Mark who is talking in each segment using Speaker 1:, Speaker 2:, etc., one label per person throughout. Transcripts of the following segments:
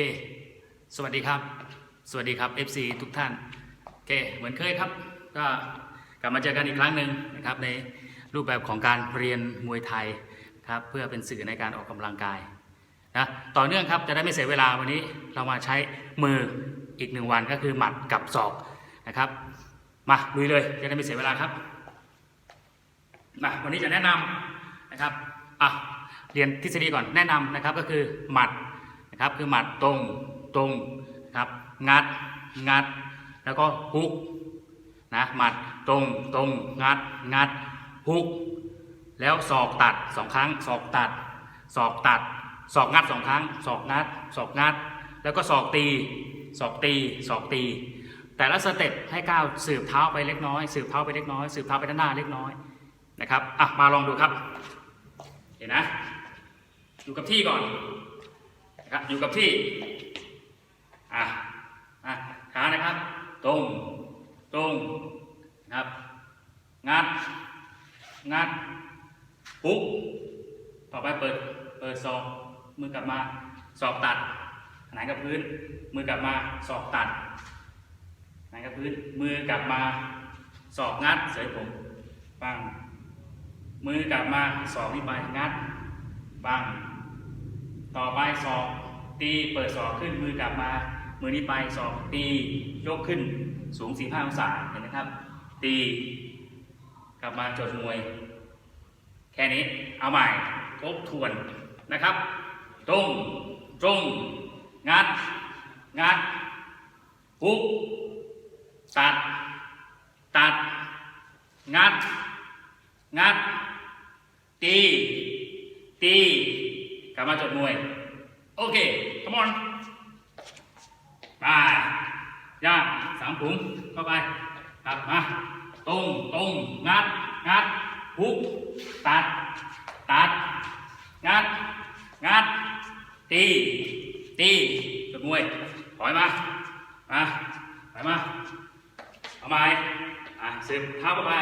Speaker 1: เค สวัสดีครับ สวัสดีครับ FC ทุกท่าน โอเค เหมือนเคยครับ ก็กลับมาเจอกันอีกครั้งหนึ่งนะครับ ในรูปแบบของการเรียนมวยไทยครับ เพื่อเป็นสื่อในการออกกำลังกายนะ ต่อเนื่องครับ จะได้ไม่เสียเวลาวันนี้ เรามาใช้มืออีกหนึ่งวันก็คือหมัดกับศอกนะครับ มาลุยเลย จะได้ไม่เสียเวลาครับมาวันนี้จะแนะนำนะครับ อะ เรียนทฤษฎีก่อน แนะนำนะครับก็คือหมัด นะครับ คือหมัดตรงตรงนะครับ งัดงัด แล้วก็ฮุกนะหมัดตรงตรงงัดงัดฮุก แล้วศอกตัดสองครั้งศอกตัดศอกตัดศอกงัดสองครั้งศอกงัดศอกงัด แล้วก็ศอกตีศอกตีศอกตี แต่ละสเต็ปให้ก้าวสืบเท้าไปเล็กน้อยสืบเท้าไปเล็กน้อยสืบเท้าไปด้านหน้าเล็กน้อยนะครับอะมาลองดูครับ เห็นนะอยู่กับที่ก่อน นะครับอยู่กับที่อะอะขานะครับ ตรงตรงนะครับ งัด งัดปุ๊บต่อไปเปิดเปิดศอกมือกลับมาศอกตัดหนกับพื้น มือกลับมาศอกตัดหนกับพื้น มือกลับมาศอกงัดเสยผมปังมือกลับมาศอกนี้ไปงัดปัง ต่อไปศอกตีเปิดศอกขึ้นมือกลับมา มือนี้ไปศอกตียกขึ้นสูง 45 องศาเห็นไหมครับ ตีกลับมาจดมวย แค่นี้เอาใหม่ทบทวนนะครับ ตรงตรงงัด งัดปุ๊บตัด ตัด งัด งัด ตี ตี กลับมาจดมวย โอเค come on ไปย่างสามถุงเข้าไปกลับมาตรงตรงงัดงัดฮุกตัด ตัด งัด งัด ตี ตีจดมวยถอยมามาถอยมาเอาใหม่อะสิบเท้าเข้าไป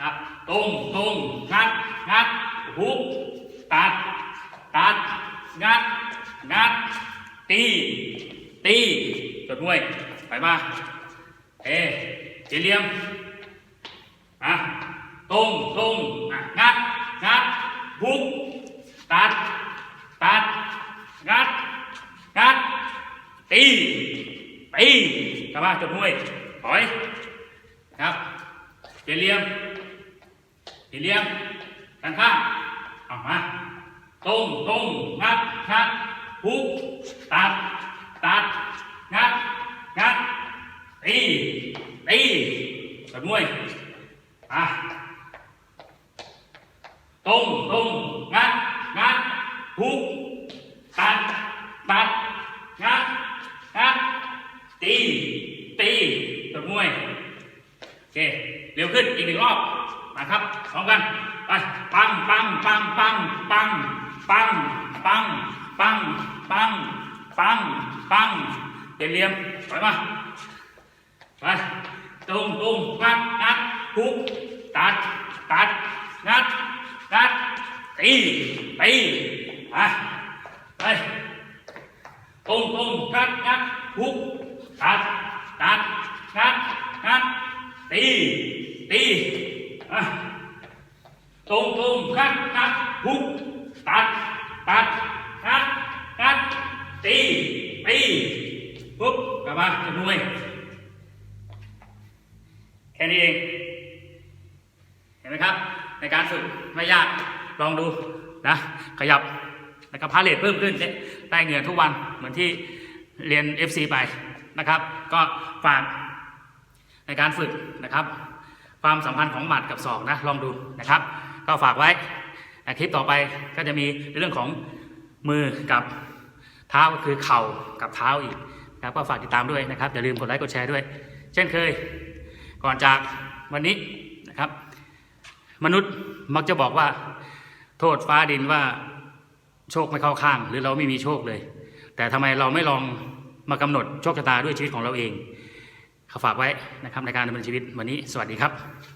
Speaker 1: ครับตรงตรงงัด งัดฮุกตัด ตัด งัด งัด ตี ตีจดมวยไปมาเอจีเหลี่ยมอะตรงตรงอะงัด งัด บุก ตัด ตัด งัด งัด ตี ตีกลับมาจดมวยถอย ครับจีเหลี่ยมจีเหลี่ยมกันข้างออกมา ตรงตรงงัดงัดฮุกตัด ตัด งัด งัด ตี ตีสมวยอะตรงตรงงัด งัดฮุกตัด ตัด งัด งัด ตี ตีสมวยโอเค เร็วขึ้นอีกหนึ่งรอบ มาครับพร้อมกัน ไป ปัง ปัง ปัง ปัง ปัง ปัง ปัง ปัง ปัง ปัง ปังเลี่ยมเลี่ยมถอยมาไปตรงตรงงัดงัดพุกตัด ตัด งัด งัด ตีตีไปไปตรงตรงงัดงัดพุกตัด ตัด งัด งัด ตีตีอะตรงตรงงัดงัดฮุก ตัดงัดงัดตีตีปุ๊บกลับมาจะมวยแค่นี้เอง เห็นไหมครับ ในการฝึกไม่ยากลองดูนะ ขยับแล้วก็พาเลทเพิ่มขึ้นได้เงื่อทุกวันเหมือนที่เรียน FC ไปนะครับ ก็ฝากในการฝึกนะครับ ความสัมพันธ์ของหมัดกับศอกนะลองดูนะครับ ก็ฝากไว้ คลิปต่อไปก็จะมีเรื่องของมือกับเท้าก็คือเข่ากับเท้าอีกนะครับก็ฝากติดตามด้วยนะครับอย่าลืมกดไลค์กดแชร์ด้วย เช่นเคย ก่อนจากวันนี้นะครับ มนุษย์มักจะบอกว่า โทษฟ้าดินว่าโชคไม่เข้าข้าง หรือเราไม่มีโชคเลย แต่ทำไมเราไม่ลองมากำหนดโชคชะตาด้วยชีวิตของเราเองขอฝากไว้นะครับในการดำเนินชีวิตวันนี้ สวัสดีครับ